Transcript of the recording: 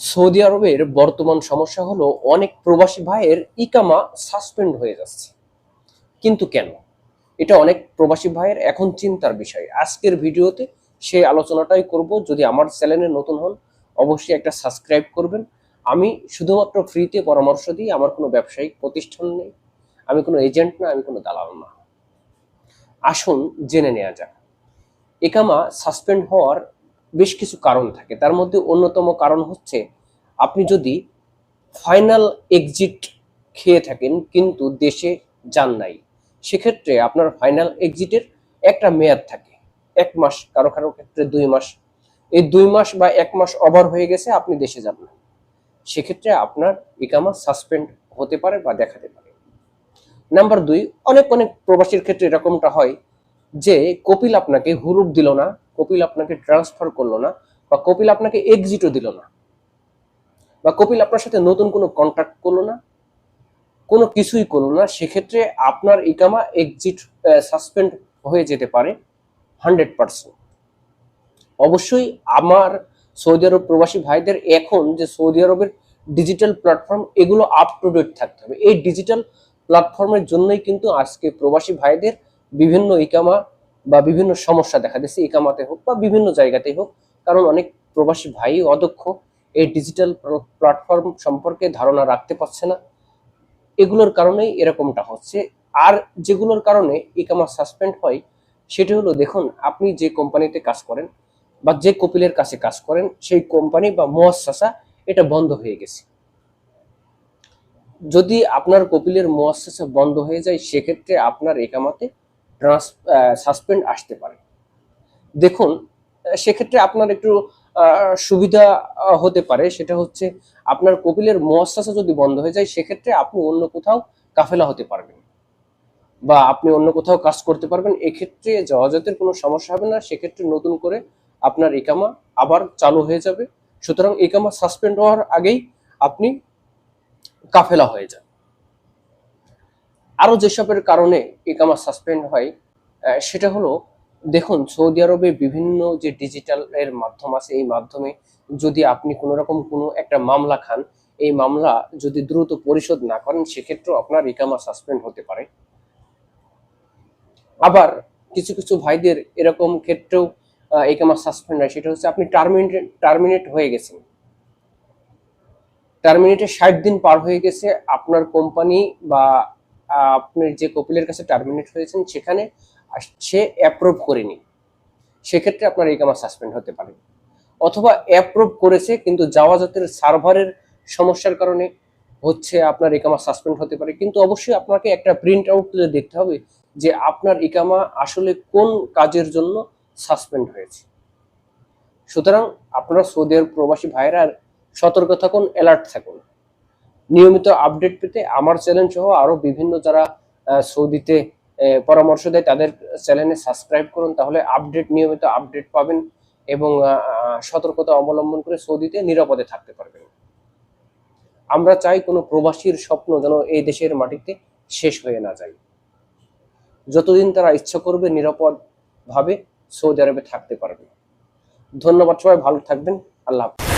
Saudi আরবের বর্তমান সমস্যা হলো অনেক প্রবাসী ভাইয়ের ইকামা সাসপেন্ড হয়ে যাচ্ছে। কিন্তু কেন? এটা অনেক প্রবাসী ভাইয়ের এখন চিন্তার বিষয়। আজকের ভিডিওতে সেই আলোচনাটাই করব। যদি আমার চ্যানেলে নতুন হন, অবশ্যই একটা সাবস্ক্রাইব করবেন। আমি শুধুমাত্র ফ্রিতে পরামর্শ দিই, আমার কোনো ব্যবসায়িক প্রতিষ্ঠান নেই, আমি কোনো এজেন্ট না, আমি কোনো দালাল না। আসুন জেনে নেওয়া যাক। একামা সাসপেন্ড হওয়ার বেশ কিছু কারণ থাকে। তার মধ্যে অন্যতম কারণ হচ্ছে, আপনি যদি ফাইনাল এক্সিট খেয়ে থাকেন কিন্তু দেশে যান নাই, সেক্ষেত্রে আপনার ফাইনাল এক্সিটের একটা মেয়াদ থাকে। এক মাস, কারও কারও ক্ষেত্রে দুই মাস। এই দুই মাস বা এক মাস ওভার হয়ে গেছে, আপনি দেশে যান না সেক্ষেত্রে আপনার ইকামা সাসপেন্ড হতে পারে বা দেখাতে পারে। নাম্বার দুই, অনেক অনেক প্রবাসীর ক্ষেত্রে এরকমটা হয় যে, কপিল আপনাকে হুরুপ দিল না কপিল আপনাকে ট্রান্সফার করল না, বা কপিল আপনাকে এক্সিটও দিল না, বা কপিল আপনার সাথে নতুন কোনো কন্ট্যাক্ট করল না, কোনো কিছুই করল না, সেক্ষেত্রে আপনার ইকামা এক্সিট সাসপেন্ড হয়ে যেতে পারে হান্ড্রেড পার্সেন্ট অবশ্যই আমার সৌদি আরব প্রবাসী ভাইদের এখন যে সৌদি আরবের ডিজিটাল প্ল্যাটফর্ম এগুলো আপ টু ডেট থাকতে হবে। এই ডিজিটাল প্ল্যাটফর্মের জন্যই কিন্তু আজকে প্রবাসী ভাইদের বিভিন্ন ইকামা বা বিভিন্ন সমস্যা দেখা দিচ্ছে ইকামাতে হোক বা বিভিন্ন জায়গাতেই হোক, কারণ অনেক প্রবাসী ভাই অদক্ষ এই ডিজিটাল প্ল্যাটফর্ম সম্পর্কে ধারণা রাখতে পারছে না। এগুলোর কারণেই এরকমটা হচ্ছে। আর যেগুলোর কারণে ইকামা সাসপেন্ড হয়, সেটি হলো দেখুন, আপনি যে কোম্পানিতে কাজ করেন বা যে কপিলের কাছে কাজ করেন, সেই কোম্পানি বা মোয়াসাসা এটা বন্ধ হয়ে গেছে। যদি আপনার কপিলের মোয়াসাসা বন্ধ হয়ে যায়, সেক্ষেত্রে আপনার একামাতে সাসপেন্ড আসতে পারে। দেখুন সেক্ষেত্রে আপনার একটু সুবিধা হতে পারে। সেটা হচ্ছে, আপনার কপিলের মোয়াসাসা যদি বন্ধ হয়ে যায়, সেক্ষেত্রে আপনি অন্য কোথাও কাফেলা হতে পারবেন। বা আপনি অন্য কোথাও কাজ করতে পারবেন। এক্ষেত্রে জহাজতের কোনো সমস্যা হবে না। সেক্ষেত্রে নতুন করে আপনার ইকামা আবার চালু হয়ে যাবে। সুতরাং ইকামা সাসপেন্ড হওয়ার আগেই আপনি কাফেলা হয়ে যান। আরও যেসবের কারণে ইকামা সাসপেন্ড হয় সেটা হলো, দেখুন, সৌদি আরবে বিভিন্ন যে ডিজিটাল এর মাধ্যম আছে, এই মাধ্যমে যদি আপনি কোনো রকম কোনো একটা মামলা খান, এই মামলা যদি দ্রুত পরিশোধ না করেন, সেক্ষেত্রেও আপনার ইকামা সাসপেন্ড হতে পারে। আবার কিছু কিছু ভাইদের এরকম ক্ষেত্রেও ইকামা সাসপেন্ড হয়, সেটা হচ্ছে আপনি টার্মিনেট টার্মিনেট হয়ে গেছেন। টার্মিনেটে ষাট দিন পার হয়ে গেছে, আপনার কোম্পানি বা আপনি যে কপিলের কাছে টার্মিনেট হয়েছেন, সেখানে সে অ্যাপ্রুভ করেনি। সেক্ষেত্রে আপনার ইকামা সাসপেন্ড হতে পারে। অথবা অ্যাপ্রুভ করেছে, কিন্তু জাওয়াজাতের সার্ভারের সমস্যার কারণে হচ্ছে আপনার ইকামা সাসপেন্ড হতে পারে। কিন্তু অবশ্যই আপনাকে একটা প্রিন্ট আউট তুলে দেখতে হবে যে আপনার ইকামা আসলে কোন কাজের জন্য সাসপেন্ড হয়েছে। সুতরাং আপনারা সৌদি আরব প্রবাসী ভাইরা সতর্ক থাকুন অ্যালার্ট থাকুন। নিয়মিত আপডেট পেতে আমার চ্যানেল সহ আরও বিভিন্ন যারা সৌদিতে পরামর্শ দেয়, তাদের চ্যানেলে সাবস্ক্রাইব করুন, তাহলে আপডেট নিয়মিত আপডেট পাবেন এবং সতর্কতা অবলম্বন করে সৌদিতে নিরাপদে থাকতে পারবেন। আমরা চাই কোনো প্রবাসীর স্বপ্ন যেন এই দেশের মাটিতে শেষ হয়ে না যায়। যতদিন তারা ইচ্ছা করবে নিরাপদ ভাবে সৌদি আরবে থাকতে পারবে। ধন্যবাদ সবাই, ভালো থাকবেন, আল্লাহ হাফেজ।